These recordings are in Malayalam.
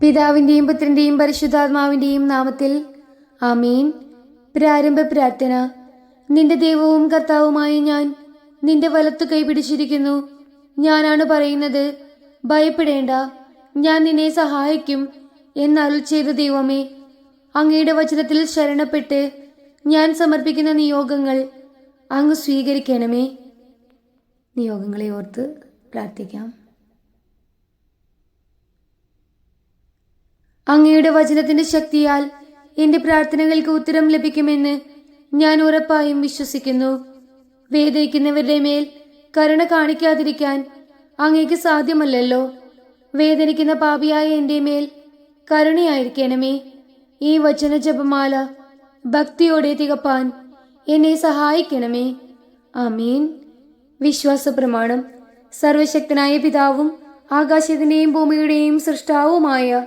പിതാവിന്റെയും പുത്രന്റെയും പരിശുദ്ധാത്മാവിന്റെയും നാമത്തിൽ ആമീൻ. പ്രാരംഭ പ്രാർത്ഥന. നിന്റെ ദൈവവും കർത്താവുമായി ഞാൻ നിന്റെ വലത്തു കൈപിടിച്ചിരിക്കുന്നു ഞാനാണ് പറയുന്നത് ഭയപ്പെടേണ്ട ഞാൻ നിന്നെ സഹായിക്കും എന്നരുൾ ചെയ്ത ദൈവമേ. അങ്ങയുടെ വചനത്തിൽ ശരണപ്പെട്ട് ഞാൻ സമർപ്പിക്കുന്ന നിയോഗങ്ങൾ അങ്ങ് സ്വീകരിക്കണമേ. നിയോഗങ്ങളെ ഓർത്ത് പ്രാർത്ഥിക്കാം. അങ്ങയുടെ വചനത്തിന്റെ ശക്തിയാൽ എന്റെ പ്രാർത്ഥനകൾക്ക് ഉത്തരം ലഭിക്കുമെന്ന് ഞാൻ ഉറപ്പായും വിശ്വസിക്കുന്നു. വേദനിക്കുന്നവരുടെ മേൽ കരുണ കാണിക്കാതിരിക്കാൻ അങ്ങേക്ക് സാധ്യമല്ലല്ലോ. വേദനിക്കുന്ന പാപിയായ എന്റെ മേൽ കരുണയായിരിക്കണമേ. ഈ വചന ജപമാല ഭക്തിയോടെ തികപ്പാൻ എന്നെ സഹായിക്കണമേ. അമീൻ വിശ്വാസ പ്രമാണം സർവശക്തനായ പിതാവും ആകാശത്തിന്റെയും ഭൂമിയുടെയും സൃഷ്ടാവുമായ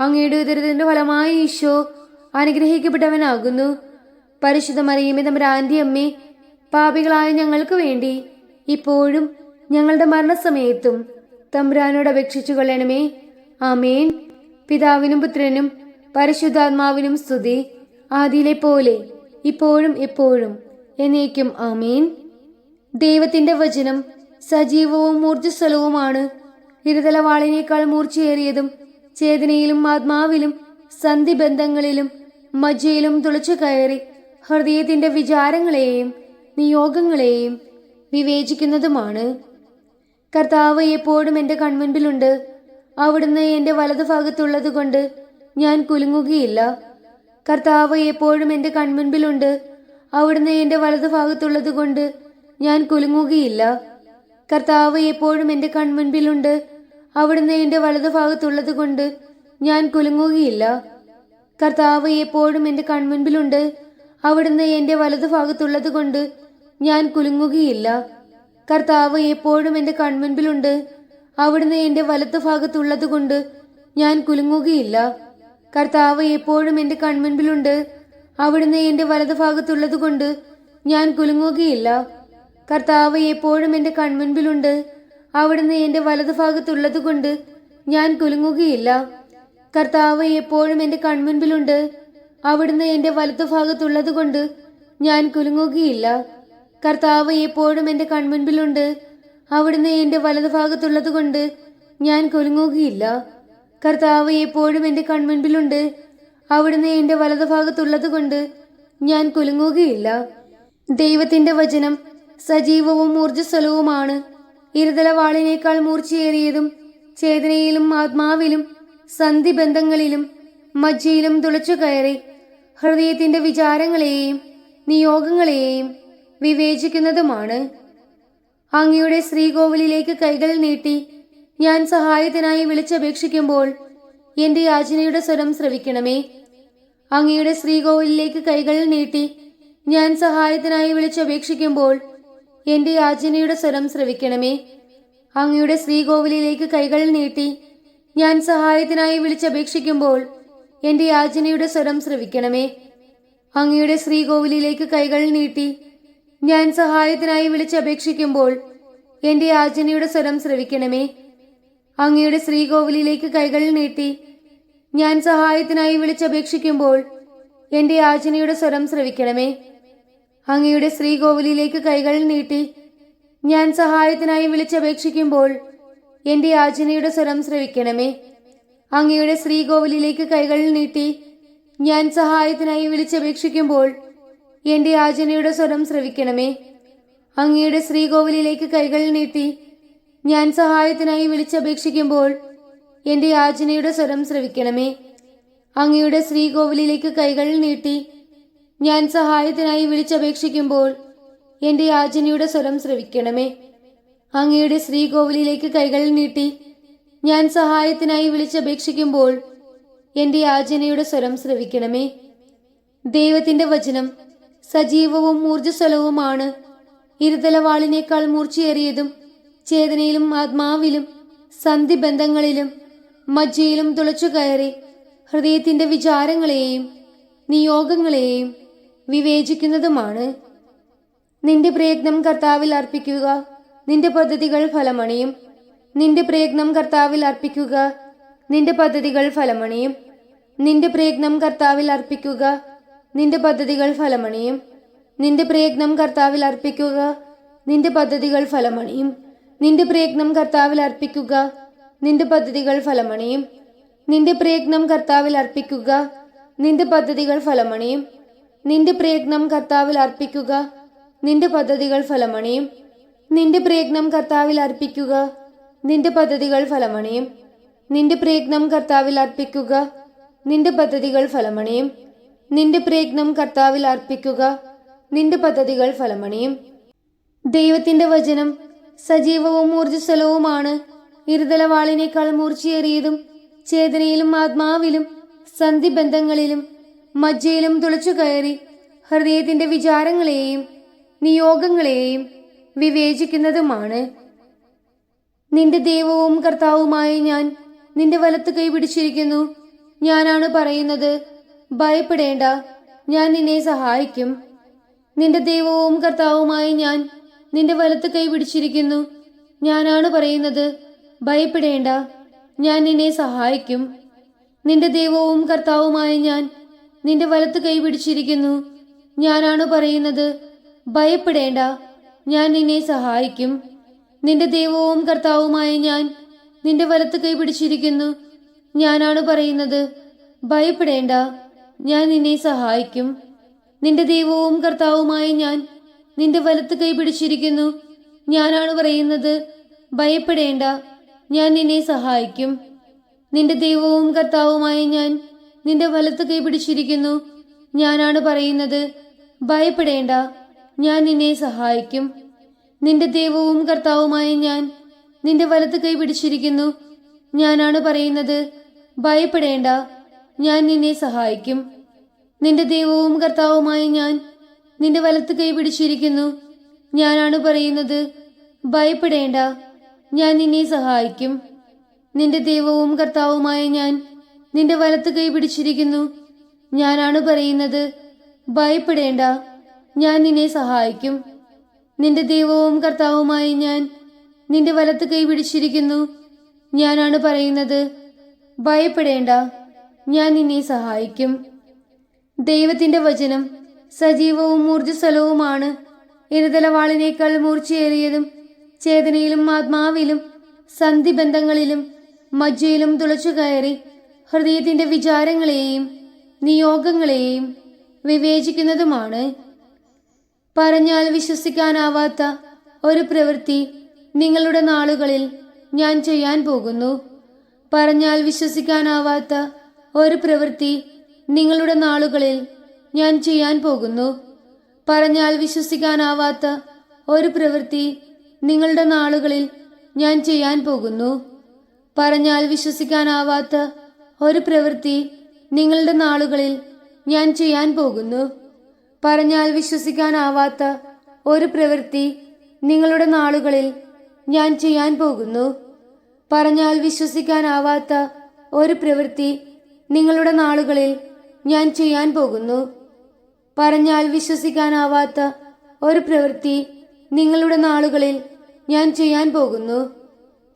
അങ്ങയുടെ ഉദരത്തിന്റെ ഫലമായി ഈശോ അനുഗ്രഹിക്കപ്പെട്ടവനാകുന്നു. പരിശുദ്ധ മറിയമേ തമ്പുരാന്റെ അമ്മേ പാപികളായ ഞങ്ങൾക്ക് വേണ്ടി ഇപ്പോഴും ഞങ്ങളുടെ മരണസമയത്തും തമ്പുരാനോട് അപേക്ഷിച്ചു കൊള്ളണമേ. ആമേൻ. പിതാവിനും പുത്രനും പരിശുദ്ധാത്മാവിനും സ്തുതി. ആദിയിലെ പോലെ ഇപ്പോഴും എപ്പോഴും എന്നേക്കും ആമേൻ. ദൈവത്തിന്റെ വചനം സജീവവും ഊർജസ്വലവുമാണ്. ഇരുതലവാളിനേക്കാൾ മൂർച്ചയേറിയതും ചേതനയിലും ആത്മാവിലും സന്ധിബന്ധങ്ങളിലും മജ്ജയിലും തുളച്ചു കയറി ഹൃദയത്തിന്റെ വിചാരങ്ങളെയും നിയോഗങ്ങളെയും വിവേചിക്കുന്നതുമാണ്. കർത്താവ് എപ്പോഴും എന്റെ കൺമുൻപിലുണ്ട്. അവിടുന്ന് എന്റെ വലതുഭാഗത്തുള്ളത് കൊണ്ട് ഞാൻ കുലുങ്ങുകയില്ല. കർത്താവ് എപ്പോഴും എന്റെ കൺമുൻപിലുണ്ട്. അവിടുന്ന് എന്റെ വലതുഭാഗത്തുള്ളത് കൊണ്ട് ഞാൻ കുലുങ്ങുകയില്ല. കർത്താവ് എപ്പോഴും എന്റെ കൺമുൻപിലുണ്ട്. അവിടുന്ന് എന്റെ വലതുഭാഗത്തുള്ളത് കൊണ്ട് ഞാൻ കുലുങ്ങുകയില്ല. കർത്താവ് എപ്പോഴും എന്റെ കൺമുൻപിലുണ്ട്. അവിടുന്ന് എന്റെ വലതുഭാഗത്തുള്ളത് കൊണ്ട് ഞാൻ കുലുങ്ങുകയില്ല. കർത്താവ് എപ്പോഴും എന്റെ കൺമുൻപിലുണ്ട്. അവിടുന്ന് എന്റെ വലത്തുഭാഗത്തുള്ളത് കൊണ്ട് ഞാൻ കുലുങ്ങുകയില്ല. കർത്താവ് എപ്പോഴും എന്റെ കൺമുൻപിലുണ്ട്. അവിടുന്ന് എന്റെ വലതുഭാഗത്തുള്ളത് കൊണ്ട് ഞാൻ കുലുങ്ങുകയില്ല. കർത്താവ് എപ്പോഴും എന്റെ കൺമുൻപിലുണ്ട്. അവിടുന്ന് എന്റെ വലതുഭാഗത്തുള്ളത് കൊണ്ട് ഞാൻ കുലുങ്ങുകയില്ല. കർത്താവ് എപ്പോഴും എന്റെ കൺമുൻപിലുണ്ട്. അവിടുന്ന് എന്റെ വലതുഭാഗത്തുള്ളത് കൊണ്ട് ഞാൻ കുലുങ്ങുകയില്ല. കർത്താവ് എപ്പോഴും എന്റെ കൺമുൻപിലുണ്ട്. അവിടുന്ന് എന്റെ വലതുഭാഗത്തുള്ളത് കൊണ്ട് ഞാൻ കുലുങ്ങുകയില്ല. കർത്താവ് എപ്പോഴും എന്റെ കൺമുൻപിലുണ്ട്. അവിടുന്ന് എന്റെ വലതുഭാഗത്തുള്ളത് കൊണ്ട് ഞാൻ കുലുങ്ങുകയില്ല. ദൈവത്തിന്റെ വചനം സജീവവും ഊർജസ്വലവുമാണ്. ഇരുതലവാളിനേക്കാൾ മൂർച്ചയേറിയതും ചേതനയിലും ആത്മാവിലും സന്ധിബന്ധങ്ങളിലും മജ്ജയിലും തുളച്ചു കയറി ഹൃദയത്തിന്റെ വിചാരങ്ങളെയും നിയോഗങ്ങളെയും വിവേചിക്കുന്നതുമാണ്. അങ്ങയുടെ ശ്രീകോവിലേക്ക് കൈകൾ നീട്ടി ഞാൻ സഹായത്തിനായി വിളിച്ചപേക്ഷിക്കുമ്പോൾ എന്റെ യാചനയുടെ സ്വരം ശ്രവിക്കണമേ. അങ്ങയുടെ ശ്രീകോവിലേക്ക് കൈകൾ നീട്ടി ഞാൻ സഹായത്തിനായി വിളിച്ചപേക്ഷിക്കുമ്പോൾ എന്റെ യാചനയുടെ സ്വരം ശ്രവിക്കണമേ. അങ്ങയുടെ ശ്രീകോവിലേക്ക് കൈകൾ നീട്ടി ഞാൻ സഹായത്തിനായി വിളിച്ചപേക്ഷിക്കുമ്പോൾ എന്റെ യാചനയുടെ സ്വരം ശ്രവിക്കണമേ. അങ്ങയുടെ ശ്രീകോവിലേക്ക് കൈകൾ നീട്ടി ഞാൻ സഹായത്തിനായി വിളിച്ചപേക്ഷിക്കുമ്പോൾ എന്റെ യാചനയുടെ സ്വരം ശ്രവിക്കണമേ. അങ്ങയുടെ ശ്രീകോവിലേക്ക് കൈകൾ നീട്ടി ഞാൻ സഹായത്തിനായി വിളിച്ചപേക്ഷിക്കുമ്പോൾ എന്റെ യാചനയുടെ സ്വരം ശ്രവിക്കണമേ. അങ്ങയുടെ ശ്രീകോവിലിലേക്ക് കൈകൾ നീട്ടി. ഞാൻ സഹായത്തിനായി വിളിച്ചപേക്ഷിക്കുമ്പോൾ എന്റെ യാചനയുടെ സ്വരം ശ്രവിക്കണമേ. അങ്ങയുടെ ശ്രീകോവിലിലേക്ക് കൈകൾ നീട്ടി ഞാൻ സഹായത്തിനായി വിളിച്ചപേക്ഷിക്കുമ്പോൾ എന്റെ യാചനയുടെ സ്വരം ശ്രവിക്കണമേ. അങ്ങയുടെ ശ്രീകോവിലിലേക്ക് കൈകൾ നീട്ടി ഞാൻ സഹായത്തിനായി വിളിച്ചപേക്ഷിക്കുമ്പോൾ എന്റെ യാചനയുടെ സ്വരം ശ്രവിക്കണമേ. അങ്ങയുടെ ശ്രീകോവിലിലേക്ക് കൈകൾ നീട്ടി ഞാൻ സഹായത്തിനായി വിളിച്ചപേക്ഷിക്കുമ്പോൾ എന്റെ യാചനയുടെ സ്വരം ശ്രവിക്കണമേ. അങ്ങയുടെ ശ്രീകോവിലേക്ക് കൈകൾ നീട്ടി ഞാൻ സഹായത്തിനായി വിളിച്ചപേക്ഷിക്കുമ്പോൾ എന്റെ യാചനയുടെ സ്വരം ശ്രവിക്കണമേ. ദൈവത്തിന്റെ വചനം സജീവവും ഊർജസ്വലവുമാണ്. ഇരുതലവാളിനേക്കാൾ മൂർച്ചയേറിയതും ചേതനയിലും ആത്മാവിലും സന്ധിബന്ധങ്ങളിലും മജ്ജയിലും തുളച്ചു കയറി ഹൃദയത്തിന്റെ വിചാരങ്ങളെയും നിയോഗങ്ങളെയും വിവേചിക്കുന്നതുമാണ്. നിന്റെ പ്രയത്നം കർത്താവിൽ അർപ്പിക്കുക നിന്റെ പദ്ധതികൾ ഫലമണിയും. നിന്റെ പ്രയത്നം കർത്താവിൽ അർപ്പിക്കുക നിന്റെ പദ്ധതികൾ ഫലമണിയും. നിന്റെ പ്രയത്നം കർത്താവിൽ അർപ്പിക്കുക നിന്റെ പദ്ധതികൾ ഫലമണിയും. നിന്റെ പ്രയത്നം കർത്താവിൽ അർപ്പിക്കുക നിന്റെ പദ്ധതികൾ ഫലമണിയും. നിന്റെ പ്രയത്നം കർത്താവിൽ അർപ്പിക്കുക നിന്റെ പദ്ധതികൾ ഫലമണിയും. നിന്റെ പ്രയത്നം കർത്താവിൽ അർപ്പിക്കുക നിന്റെ പദ്ധതികൾ ഫലമണിയും. നിന്റെ പ്രയത്നം കർത്താവിൽ അർപ്പിക്കുക. നിന്റെ പദ്ധതികൾ ഫലമണിയും. നിന്റെ പ്രയത്നം കർത്താവിൽ അർപ്പിക്കുക. നിന്റെ പദ്ധതികൾ ഫലമണിയും. നിന്റെ പ്രയത്നം കർത്താവിൽ അർപ്പിക്കുക. നിന്റെ പദ്ധതികൾ ഫലമണിയും. നിന്റെ പ്രയത്നം കർത്താവിൽ അർപ്പിക്കുക. നിന്റെ പദ്ധതികൾ ഫലമണിയും. ദൈവത്തിന്റെ വചനം സജീവവും ഊർജസ്വലവുമാണ്. ഇരുതലവാളിനേക്കാൾ മൂർച്ചയേറിയതും ചേതനയിലും ആത്മാവിലും സന്ധിബന്ധങ്ങളിലും മജ്ജയിലും തുളച്ചു കയറി ഹൃദയത്തിന്റെ വിചാരങ്ങളെയും നിയോഗങ്ങളെയും വിവേചിക്കുന്നതുമാണ്. നിന്റെ ദൈവവും കർത്താവുമായി ഞാൻ നിന്റെ വലത്ത് കൈ പിടിച്ചിരിക്കുന്നു. ഞാനാണ് പറയുന്നത് ഭയപ്പെടേണ്ട ഞാൻ നിന്നെ സഹായിക്കും. നിന്റെ ദൈവവും കർത്താവുമായി ഞാൻ നിന്റെ വലത്ത് കൈ പിടിച്ചിരിക്കുന്നു. ഞാനാണ് പറയുന്നത് ഭയപ്പെടേണ്ട ഞാൻ നിന്നെ സഹായിക്കും. നിന്റെ ദൈവവും കർത്താവുമായ ഞാൻ നിന്റെ വലത്ത് കൈ പിടിച്ചിരിക്കുന്നു. ഞാനാണ് പറയുന്നത് ഭയപ്പെടേണ്ട ഞാൻ നിന്നെ സഹായിക്കും. നിന്റെ ദൈവവും കർത്താവുമായ ഞാൻ നിന്റെ വലത്ത് കൈ പിടിച്ചിരിക്കുന്നു. ഞാനാണ് പറയുന്നത് ഭയപ്പെടേണ്ട ഞാൻ നിന്നെ സഹായിക്കും. നിന്റെ ദൈവവും കർത്താവുമായ ഞാൻ നിന്റെ വലത്ത് കൈ പിടിച്ചിരിക്കുന്നു. ഞാനാണ് പറയുന്നത് ഭയപ്പെടേണ്ട ഞാൻ നിന്നെ സഹായിക്കും. നിന്റെ ദൈവവും കർത്താവുമായ ഞാൻ നിന്റെ വലത്ത് കൈ പിടിച്ചിരിക്കുന്നു. ഞാനാണ് പറയുന്നത്. ഭയപ്പെടേണ്ട. ഞാൻ നിന്നെ സഹായിക്കും. നിന്റെ ദൈവവും കർത്താവുമായ ഞാൻ നിന്റെ വലത്ത് കൈ പിടിച്ചിരിക്കുന്നു. ഞാനാണ് പറയുന്നത്. ഭയപ്പെടേണ്ട. ഞാൻ നിന്നെ സഹായിക്കും. നിന്റെ ദൈവവും കർത്താവുമായ ഞാൻ നിന്റെ വലത്ത് കൈ പിടിച്ചിരിക്കുന്നു. ഞാനാണ് പറയുന്നത്. ഭയപ്പെടേണ്ട. ഞാൻ നിന്നെ സഹായിക്കും. നിന്റെ ദൈവവും കർത്താവുമായ ഞാൻ നിന്റെ വലത്ത് കൈ പിടിച്ചിരിക്കുന്നു. ഞാനാണ് പറയുന്നത്. ഭയപ്പെടേണ്ട. ഞാൻ നിന്നെ സഹായിക്കും. നിന്റെ ദൈവവും കർത്താവുമായി ഞാൻ നിന്റെ വലത്ത് കൈ പിടിച്ചിരിക്കുന്നു. ഞാനാണ് പറയുന്നത്. ഭയപ്പെടേണ്ട. ഞാൻ നിന്നെ സഹായിക്കും. ദൈവത്തിന്റെ വചനം സജീവവും ഊർജസ്വലവുമാണ്. ഇരുതലവാളിനേക്കാൾ മൂർച്ചയേറിയതും ചേതനയിലും ആത്മാവിലും സന്ധിബന്ധങ്ങളിലും മജ്ജയിലും തുളച്ചു കയറി ഹൃദയത്തിന്റെ വിചാരങ്ങളെയും നിയോഗങ്ങളെയും വിവേചിക്കുന്നതുമാണ്. പറഞ്ഞാൽ വിശ്വസിക്കാനാവാത്ത ഒരു പ്രവൃത്തി നിങ്ങളുടെ നാളുകളിൽ ഞാൻ ചെയ്യാൻ പോകുന്നു. പറഞ്ഞാൽ വിശ്വസിക്കാനാവാത്ത ഒരു പ്രവൃത്തി നിങ്ങളുടെ നാളുകളിൽ ഞാൻ ചെയ്യാൻ പോകുന്നു. പറഞ്ഞാൽ വിശ്വസിക്കാനാവാത്ത ഒരു പ്രവൃത്തി നിങ്ങളുടെ നാളുകളിൽ ഞാൻ ചെയ്യാൻ പോകുന്നു. പറഞ്ഞാൽ വിശ്വസിക്കാനാവാത്ത ഒരു പ്രവൃത്തി നിങ്ങളുടെ നാളുകളിൽ ഞാൻ ചെയ്യാൻ പോകുന്നു. പറഞ്ഞാൽ വിശ്വസിക്കാനാവാത്ത ഒരു പ്രവൃത്തി നിങ്ങളുടെ നാളുകളിൽ ഞാൻ ചെയ്യാൻ പോകുന്നു. പറഞ്ഞാൽ വിശ്വസിക്കാനാവാത്ത ഒരു പ്രവൃത്തി നിങ്ങളുടെ നാളുകളിൽ ഞാൻ ചെയ്യാൻ പോകുന്നു. പറഞ്ഞാൽ വിശ്വസിക്കാനാവാത്ത ഒരു പ്രവൃത്തി നിങ്ങളുടെ നാളുകളിൽ ഞാൻ ചെയ്യാൻ പോകുന്നു.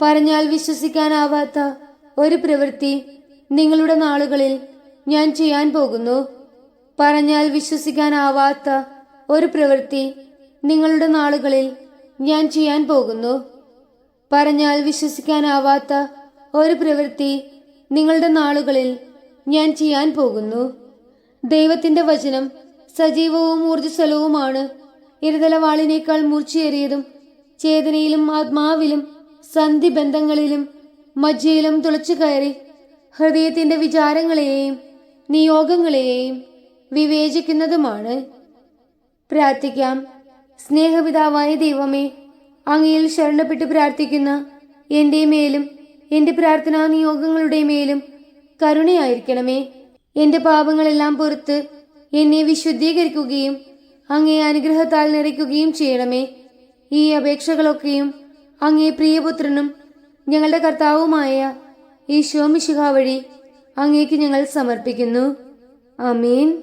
പറഞ്ഞാൽ വിശ്വസിക്കാനാവാത്ത ഒരു പ്രവൃത്തി നിങ്ങളുടെ നാളുകളിൽ ഞാൻ ചെയ്യാൻ പോകുന്നു. പറഞ്ഞാൽ വിശ്വസിക്കാനാവാത്ത ഒരു പ്രവൃത്തി നിങ്ങളുടെ നാളുകളിൽ ഞാൻ ചെയ്യാൻ പോകുന്നു. പറഞ്ഞാൽ വിശ്വസിക്കാനാവാത്ത ഒരു പ്രവൃത്തി നിങ്ങളുടെ നാളുകളിൽ ഞാൻ ചെയ്യാൻ പോകുന്നു. ദൈവത്തിന്റെ വചനം സജീവവും ഊർജസ്വലവുമാണ്. ഇരുതലവാളിനേക്കാൾ മൂർച്ചയേറിയതും ചേതനയിലും ആത്മാവിലും സന്ധിബന്ധങ്ങളിലും മജ്ജയിലും തുളച്ചു കയറി ഹൃദയത്തിന്റെ വിചാരങ്ങളെയും നിയോഗങ്ങളെയും വിവേചിക്കുന്നതുമാണ്. പ്രാർത്ഥിക്കാം. സ്നേഹപിതാവായ ദൈവമേ അങ്ങയിൽ ശരണപ്പെട്ട് പ്രാർത്ഥിക്കുന്ന എന്റെ മേലും എന്റെ പ്രാർത്ഥനാ നിയോഗങ്ങളുടെ മേലും കരുണയായിരിക്കണമേ. എന്റെ പാപങ്ങളെല്ലാം പുറത്ത് എന്നെ വിശുദ്ധീകരിക്കുകയും അങ്ങേ അനുഗ്രഹത്താൽ നിറയ്ക്കുകയും ചെയ്യണമേ. ഈ അപേക്ഷകളൊക്കെയും അങ്ങേ പ്രിയപുത്രനും ഞങ്ങളുടെ കർത്താവുമായ ഈശോ മിശിഹ വഴി അങ്ങേക്ക് ഞങ്ങൾ സമർപ്പിക്കുന്നു. ആമീൻ.